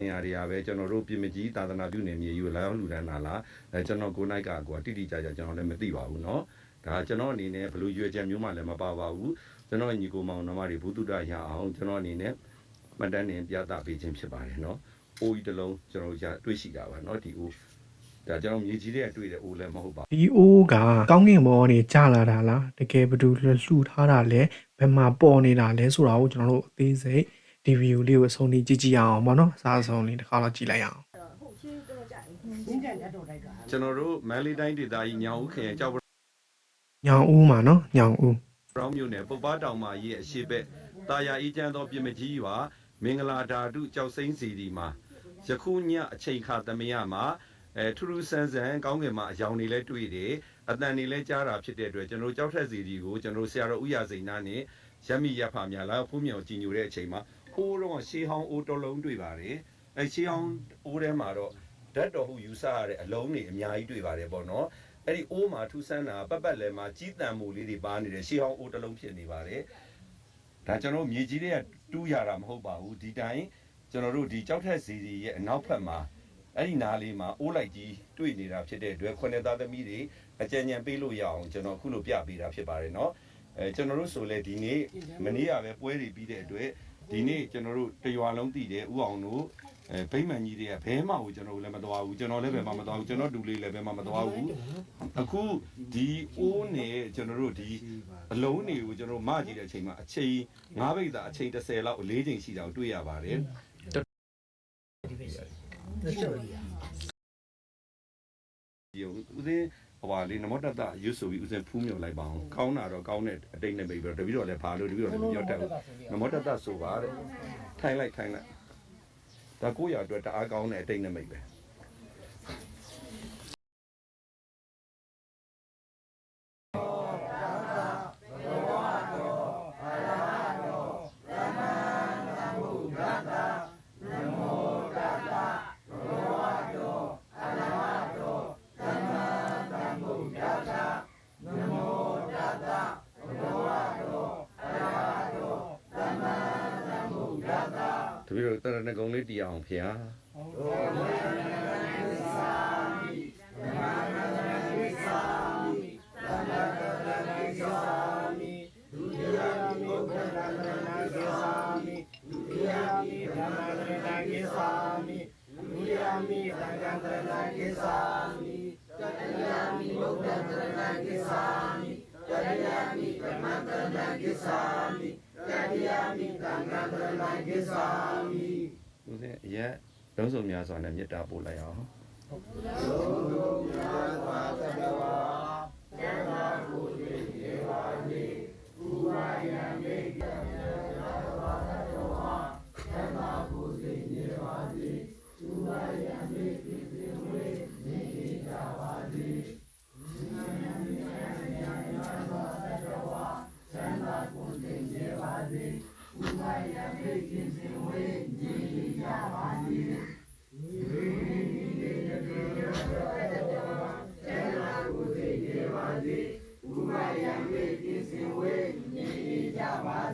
နေရာတွေကပဲကျွန်တော်တို့ပြင်မကြီးသာသနာပြုနေမြေယူလာရောက်လူဒန်းတာလားအဲကျွန်တော်ကိုနိုင်ကကိုတိတိကျကျကျွန်တော်လည်းမသိပါဘူးเนาะဒါကျွန်တော်အနေနဲ့ဘယ်လိုရွေချက်မျိုးမှလည်းမပါပါဘူးကျွန်တော်ညီကိုမောင်နှမတွေဘုသူတ္တရအောင်ကျွန်တော်အနေနဲ့မှတ်တမ်းနေပြသပေးခြင်းဖြစ်ပါတယ်เนาะအိုးကြီးတစ်လုံးကျွန်တော်ရတွေ့ရှိတာပါเนาะဒီအိုးဒါကျွန်တော်မြေကြီးတွေကတွေ့တဲ့အိုးလည်းမဟုတ်ပါဘူး ဒီအိုးကကောင်းကင်ဘောကနေကျလာတာလားတကယ်ဘယ်သူလှူထားတာလဲဘယ်မှာပေါ်နေတာလဲဆိုတာကိုကျွန်တော်တို့အသေးစိတ် ဒီဗီဒီယိုလေးကိုအဆုံးထိကြည့်ကြည့်ရအောင်ပေါ့နော်အစားအဆုံးလေးတစ်ခါတော့ကြည့်လိုက်ရအောင်ဟုတ်ရှင်းတော့ကြိုက်ရင်းကြက်တော့လိုက်တာကျွန်တော်တို့မန္တလေးတိုင်းဒေသကြီးညောင်ဦးခရိုင်ကြောက်ညောင်ဦးမှာနော်ညောင်ဦးဘရောင်းမြို့နယ်ပုပ္ပတောင်မာကြီးရဲ့အရှိဘက်တာယာအေးချမ်းသောပြင်မကြီးရွာမင်္ဂလာဓာတုကြောက်စိမ့်စီဒီမှာယခုညအချိန်ခါသမယမှာအဲထူးထူးဆန်းဆန်းကောင်းကင်မှာအယောင်တွေလည်းတွေ့တယ်အတန်တွေလည်းကြားတာဖြစ်တဲ့အတွက်ကျွန်တော်တို့ကြောက်ထက်စီဒီကိုကျွန်တော်တို့ဆရာတော်ဥရစိန်နာနဲ့ရက်မိရက်ဖာများလာဖူးမြောင်ကြည်ညိုတဲ့အချိန်မှာ ဟိုးတော့ရှေးဟောင်းအိုးတော်လုံးတွေ့ပါတယ်အဲရှေးဟောင်းအိုးထဲမှာတော့ဓာတ်တော်ဟုယူဆရတဲ့အလုံးတွေအများကြီးတွေ့ပါတယ်ပေါ့နော် အဲ့ဒီအိုးမှာထူးဆန်းတာပတ်ပတ်လဲမှာကြီးတန်မူလေးတွေပါနေတယ်ရှေးဟောင်းအိုးတစ်လုံးဖြစ်နေပါတယ်ဒါကျွန်တော်မြေကြီးတွေကတူးရတာမဟုတ်ပါဘူးဒီတိုင်းကျွန်တော်တို့ဒီကြောက်ထက်စီစီရဲ့အနောက်ဘက်မှာအဲ့ဒီနားလေးမှာအိုးလိုက်ကြီးတွေ့နေတာဖြစ်တဲ့အတွက်ခုနှစ်သားသမီးတွေအကြံဉာဏ်ပေးလို့ရအောင်ကျွန်တော်ခုလိုပြပေးတာဖြစ်ပါတယ်เนาะအဲကျွန်တော်တို့ဆိုလဲဒီနေ့မနေ့ကပဲပွဲတွေပြီးတဲ့အတွက် ဒီနေ့ကျွန်တော်တို့တရွာလုံးတည်တယ်ဥအောင်တို့အဲဗိမ္မာန်ကြီးတွေကဘဲမှကိုကျွန်တော်တို့လည်းမတော်ဘူးကျွန်တော်လည်းဘယ်မှမတော်ဘူးကျွန်တော်ဒူလေးလည်းဘယ်မှမတော်ဘူးအခုဒီအိုးနဲ့ကျွန်တော်တို့ဒီအလုံးတွေကိုကျွန်တော်တို့မကြည့်တဲ့အချိန်မှာအချိန်၅ဘိတ်သာအချိန်30လောက်၄ချိန်ရှိတာကိုတွေ့ရပါတယ်ဒီပဲတချို့ကြီးဒီဦးစင်း ဟိုပါလေနမောတတရွတ်ဆိုပြီးဦးစင်းဖူးမြော်လိုက်ပါအောင်ကောင်းတာတော့ကောင်းတဲ့အတိတ်နဲ့ပဲပြီးတော့တပည့်တော်လည်းဖာလို့တပည့်တော်လည်းမပြောတတ်ဘူးနမောတတဆိုပါတဲ့ထိုင်လိုက်ထိုင်လိုက်ဒါကိုရအတွက်တအားကောင်းတဲ့အတိတ်နဲ့မိတ်ပဲ တပည့်တော်တရဏဂုံလေးတီးအောင်ဖေဟာ ဦးစင်းအရက်လုံးစုံများစွာနဲ့မေတ္တာပို့လိုက်အောင်ဦး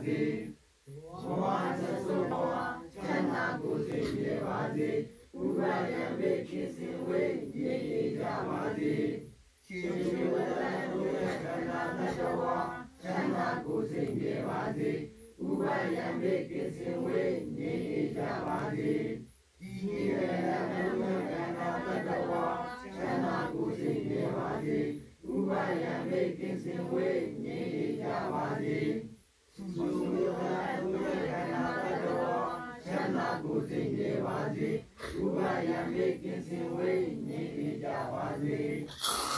စင်းခုဘယ်နိုင်ထိုးပြီလဲဖေဟာဘယ်နိုင်ထိုးပြီလဲရဖုန်းကြည့်ကြပါ လားယူပါ50 7နိုင်50ပေါ့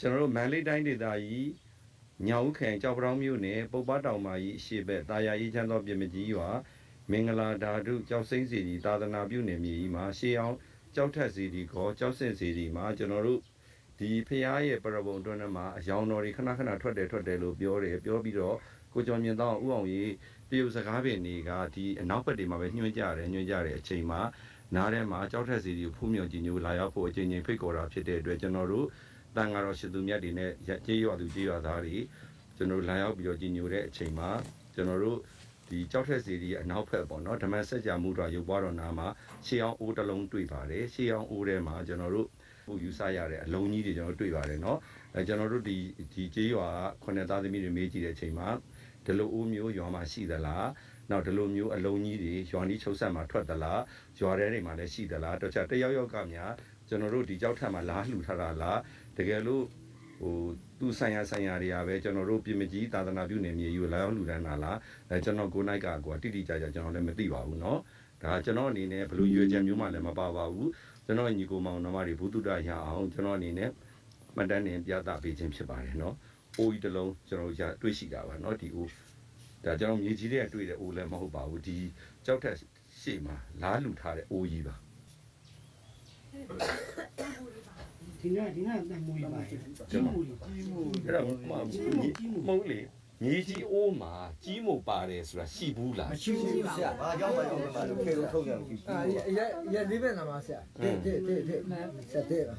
ကျွန်တော်တို့မန္တလေးတိုင်းဒေသကြီးညောင်ဦးခရိုင်ကြောက်ပတောင်းမြို့နယ်ပုပ္ပတောင်မာကြီးအရှိဘက်တာယာအေးချမ်းသောပြင်မကြီးရွာမင်္ဂလာဓာတုကြောက်စိမ့်စီကြီးသာသနာပြုနယ်မြေကြီးမှာရှေးအောင်ကြောက်ထက်စီဒီကောကြောက်စင်စီဒီမှာကျွန်တော်တို့ဒီဖရားရဲ့ပရဘုံအတွင်းထဲမှာအယောင်တော်တွေခဏခဏထွက်တယ်ထွက်တယ်လို့ပြောတယ်ပြောပြီးတော့ ကိုကျော်မြင့်တော့ဥအောင်ကြီးတရုတ်စကားပင်တွေကဒီအနောက်ဘက်တွေမှာပဲညွှန်ကြတယ်ညွှန်ကြတယ်အချိန်မှာနားထဲမှာကြောက်ထက်စီဒီကိုဖူးမြော်ကြည်ညိုလာရောက်ဖို့အချိန်ချင်းဖိတ်ခေါ်တာဖြစ်တဲ့အတွက်ကျွန်တော်တို့တန်ဃာတော်ရှိသူမြတ်တွေနဲ့ကြေးရွာသူကြေးရွာသားတွေကျွန်တော်တို့လာရောက်ပြီးတော့ကြည်ညိုတဲ့အချိန်မှာကျွန်တော်တို့ဒီကြောက်ထက်စီဒီရဲ့အနောက်ဖက်ပေါ့နော်ဓမ္မစကြာမူတော်ရုပ်ပွားတော်နာမှာရှေးအောင်အိုးတစ်လုံးတွေ့ပါတယ်ရှေးအောင်အိုးထဲမှာကျွန်တော်တို့ဟိုယူဆရတဲ့အလုံးကြီးတွေကျွန်တော်တို့တွေ့ပါတယ်နော်အဲကျွန်တော်တို့ဒီဒီကျေးရွာခုနှစ်သားသမီးတွေမေးကြည့်တဲ့အချိန်မှာ ဒီလိုအိုးမျိုးရွာမှာရှိသလားနောက်ဒီလိုမျိုးအလုံးကြီးတွေရွာနီးချုပ်ဆက်မှာထွက်သလားရွာထဲတွေမှာလည်းရှိသလားတော့ချက်တယောက်ယောက်ကများကျွန်တော်တို့ဒီကြောက်ထက်မှာလားလှူထားတာလားတကယ်လို့ဟိုသူဆိုင်ရာဆိုင်ရာတွေကပဲကျွန်တော်တို့ပြင်မကြီးသာသနာပြုနေမြေယူလာရောက်လှူဒန်းတာလား အဲကျွန်တော်ကိုနိုင်ကကိုတိတိကျကျကျွန်တော်လည်းမသိပါဘူးเนาะဒါကျွန်တော်အနေနဲ့ဘယ်လိုရွေချက်မျိုးမှလည်းမပါပါဘူးကျွန်တော်ညီကိုမောင်နှမတွေဘုသူတ္တရအောင်ကျွန်တော်အနေနဲ့မှတ်တမ်းတင်ပြသပေးခြင်းဖြစ်ပါတယ်เนาะ အိုးကြီးတစ်လုံးကျွန်တော်ရတွေ့ရှိတာပါเนาะဒီအိုးဒါကျွန်တော်မြေကြီးတွေကတွေ့တဲ့အိုးလည်းမဟုတ်ပါဘူးဒီကြောက်ထက်ရှေ့မှာလားလူထားတဲ့အိုးကြီးပါ ဒီနေ့ဒီနေ့တမွေးပါကြီးမူကြီးမူ အဲ့တော့မဟုတ်လေ မြေကြီးအိုးမှာကြီးမို့ပါတယ်ဆိုတာရှိဘူးလားမရှိဘူးဆရာဘာကြောင့်ပါကြောင့်ပါလို့ခေလုံးထုတ်ကြမရှိဘူးအာရရလေးပဲနာမဆရာတဲ့တဲ့တဲ့ဆက်တဲ့ပါ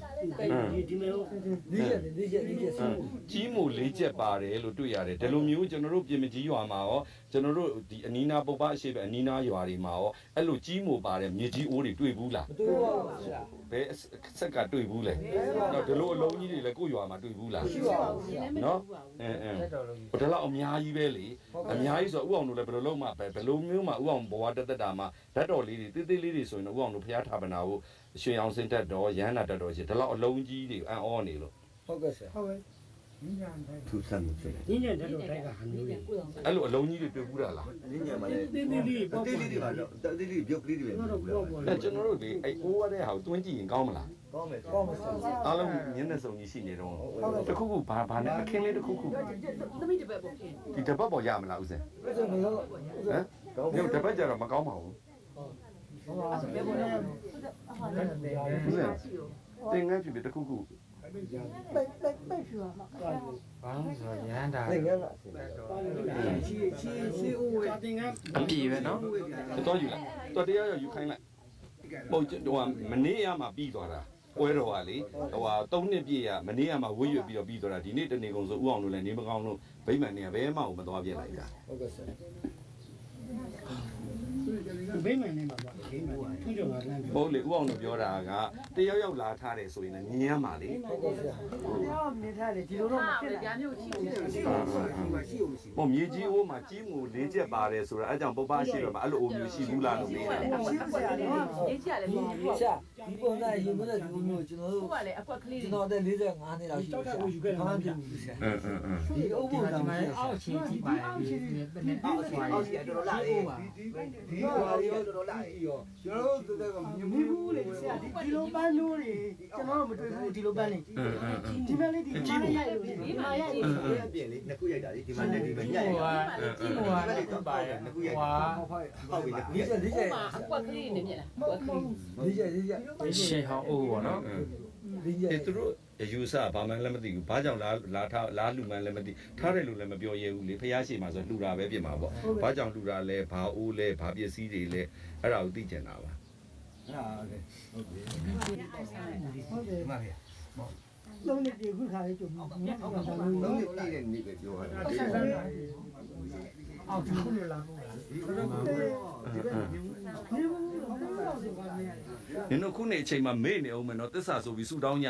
ဒီဒီမေလို့ဒီရက်ဒီရက်ဒီရက်ဆုံးကြီးမို့လေးချက်ပါတယ်လို့တွေ့ရတယ်ဒီလိုမျိုးကျွန်တော်တို့ပြင်မကြီးရွာမှာရောကျွန်တော်တို့ဒီအနီးနားပုပ္ပအရှိပဲအနီးနားရွာတွေမှာရောအဲ့လိုကြီးမို့ပါတယ်မြေကြီးအိုးတွေတွေ့ဘူးလားမတွေ့ပါဘူးဆရာ ဘယ်ဆက်ကတွေ့ဘူးလဲနော်ဒီလိုအလုံးကြီးတွေလည်းကို့ရွာမှာတွေ့ဘူးလားရှိပါဘူးဗျာနော်အင်းအင်းဘယ်လောက်အများကြီးပဲလေအများကြီးဆိုဥအောင်တို့လည်းဘယ်လိုလုံးမှပဲဘယ်လိုမျိုးမှဥအောင်ဘဝတက်တက်တာမှဓာတ်တော်လေးတွေတိတိလေးတွေဆိုရင်ဥအောင်တို့ဖျားထာပနာကိုရွှေအောင်စင်တက်တော်ရဟန္တာတက်တော်ရှင်ဒီလောက်အလုံးကြီးတွေအံ့ဩနေလို့ဟုတ်ကဲ့ဆရာဟုတ်ကဲ့ သူစမ်းမှုဖြစ်တယ်။ညဉ့်ညံတဲ့တော့တိုက်ကဟန်လို့ရ။အဲ့လိုအလုံးကြီးတွေပြုတ်ဘူးတာလားညဉ့်ညံမှာလည်းတင်းတင်းလေးပေါ့ပေါ့တင်းတင်းလေးပါတော့တင်းလေးပြုတ်ကလေးတွေပဲကျွန်တော်တို့ပေါ့ပေါ့အဲ့ကျွန်တော်တို့လေအဲ့အိုးရတဲ့ဟာကိုတွင်းကြည့်ရင်ကောင်းမလားကောင်းမယ်ကောင်းမယ်အားလုံးမျက်နှာစုံကြီးရှိနေတော့တခုခုဘာဘာနဲ့အခင်းလေးတခုခုသမီးတပတ်ပေါ့ဒီတပတ်ပေါ်ရမလားဦးစင်ဦးစင်ကတော့ဟမ်ကောင်းပြီတပတ်ကြတော့မကောင်းပါဘူးဟုတ်ပါဘူးအဲ့ဒါဘယ်ပေါ်လဲဟုတ်တယ်ဟုတ်တယ်တင်ငန်းဖြစ်ပြီးတခုခု ပိတ်ပိတ်ပိတ်ဖြူရမှာကဲဘာလို့ဆိုရန်တာလေငါကအစင်ရှိရှိရှိဦးဝဲတင်ကအပြည့်ပဲနော်တော်ယူလိုက်တော်တရားရောယူခိုင်းလိုက်ပုံဟိုမနေ့ရမှာပြီးသွားတာပွဲတော်ကလေဟိုဟာ၃နှစ်ပြည့်ရမနေ့ကမှဝွေရွပြီးတော့ပြီးတော့တာဒီနေ့တနေကုန်ဆိုဥအောင်လို့လည်းနေမကောင်းလို့ဗိမ္မာန်နေကဘဲမှကိုမသွားပြစ်လိုက်တာဟုတ်ကဲ့ဆရာဗိမ္မာန်နေမှာပါ ထူးကျော်ကလမ်းပြောဟုတ်လေဥအောင်တို့ပြောတာကတယောက်ယောက်လာထားတယ်ဆိုရင်လည်းမြင်ရမှာလေဟုတ်ကဲ့ဆရာတော့မြင်ထားတယ်ဒီလိုတော့မဖြစ်ဘူးဗျာမျိုးကြီးရှိမရှိမရှိဟောမြေကြီးအိုးမှာကြီးငိုလေးချက်ပါတယ်ဆိုတာအဲကြောင့်ပပရှိတော့မှာအဲ့လိုအိုးမျိုးရှိဘူးလားလို့မေးတယ်အကွက်ကွက်လေးလေးချက်လည်းမဟုတ်ဘူးဆရာဒီပုံစံယူမှုတဲ့ဒီမျိုးကျွန်တော်တို့ဟုတ်ကဲ့အကွက်လေးကျွန်တော်တဲ့45နှစ်လောက်ရှိတယ်ဆရာကိုယူခဲ့တာမှပြန်ပြီဆရာအင်းအင်းအင်းဒီအုပ်ပုံကမှအောက်ချင်းကြီးပါတယ်အောက်ချင်းအောက်ချင်းတော်တော်လာတယ်ဒီဒီဒီဟိုရောတော်တော်လာတယ်ရောကျွန်တော်တို့တက်ကမြမူးဘူးလေဆရာဒီဒီလိုပန်းလို့နေကျွန်တော်တို့မတွေ့ဘူးဒီလိုပန်းနေဒီမဲ့လေးဒီမှာရိုက်လို့ဒီမှာရိုက်လို့ပြင်လေနှစ်ခုရိုက်တာလေဒီမှာနဲ့ဒီမှာညက်ရိုက်တာဒီမှာလေးတော့ပါတယ်နှစ်ခုရိုက်တာဟုတ်ပါဟုတ်ပြီဒီချက်ဒီချက်အကွက်ကလေးနေမြင်လားအကွက်ကလေးဒီချက်ဒီချက်ရှေ့ဟောင်းအိုးပေါ့နော်ဒီချက်သူတို့ အယူဆဘာမှလည်းမသိဘူးဘာကြောင့်လားလာထားလားလူမှန်းလည်းမသိထားတယ်လို့လည်းမပြောရဲဘူးလေဖះရှိမှဆိုလှူတာပဲပြင်မှာပေါ့ဘာကြောင့်လှူတာလဲဘာအိုးလဲဘာပစ္စည်းတွေလဲအဲ့ဒါကိုသိကျင်တာပါဟာဟုတ်ပြီဟုတ်တယ်ဒီမှာဖေလုံးနေဒီခုခါလေးကြုံမှာမြတ်အောင်တာလို့လုံးနေပြည့်တဲ့နေ့ပဲပြောတာဆက်ဆန်းအောက်ဒီခုလိုလာဘူးလားဒီလိုဒီဘက်နေဘူးနေဘူးတော့ဆိုပါမယ်နင်တို့ခုနေအချိန်မှာမေ့နေအောင်မယ်နော်တစ္ဆာဆိုပြီးဆူတောင်းည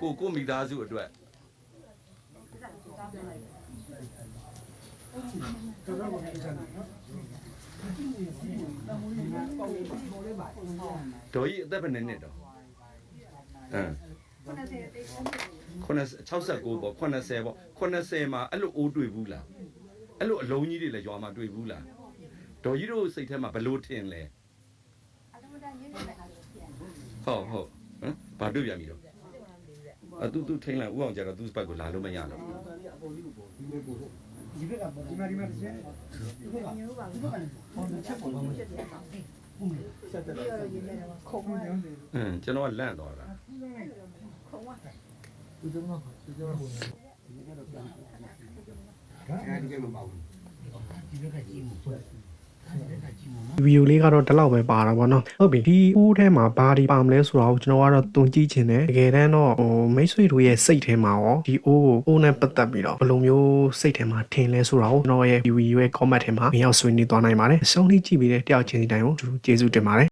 ကိုကိုမိသားစုအတွက်တော်တော်ကိုဆက်ဆန်းဒေါ်ကြီးအသက်ဘယ်နှစ်နှစ်တော့အမ်69ပေါ့80ပေါ့80မှာအဲ့လိုအိုးတွေ့ဘူးလားအဲ့လိုအလုံးကြီးတွေလည်းရွာမှာတွေ့ဘူးလားဒေါ်ကြီးတို့စိတ်ထဲမှာဘလို့ထင်လဲဟုတ်ဟုတ်ဟမ်ဘာတွေ့ပြန်ပြီတော့ အတူတူထိန်လိုက်ဥအောင်ကြတော့သူ့ဘက်ကိုလာလို့မရတော့ဒီဘက်ကပေါ့ဒီမှာဒီမှာတစ်ချက်ဒီဘက်ကမျိုးပါဒီဘက်ကလည်းဟောတစ်ချက်ပေါ့ဘာမှอืมကျွန်တော်ကလန့်သွားတာသူတို့ကသူတို့ကအဲဒီကမပေါ့ဘူးဒီ ဗီဒီယိုလေးကတော့ဒီလောက်ပဲပါတာပေါ့နော်ဟုတ်ပြီဒီအိုးထဲမှာဘာဒီပါမလဲဆိုတော့ကျွန်တော်ကတော့တုံကြည့်ချင်တယ်တကယ်တမ်းတော့ဟိုမိတ်ဆွေတို့ရဲ့စိတ်ထဲမှာရောဒီအိုးကိုအိုးနဲ့ပတ်သက်ပြီးတော့ဘယ်လိုမျိုးစိတ်ထဲမှာထင်လဲဆိုတော့ကျွန်တော်ရဲ့ဗီဒီယိုရဲ့ comment ထဲမှာမရောက်ဆွေးနွေးသွားနိုင်ပါတယ်အဆုံးလေးကြည့်ပြီးတဲ့တယောက်ချင်းစီတိုင်းကိုကျေးဇူးတင်ပါတယ်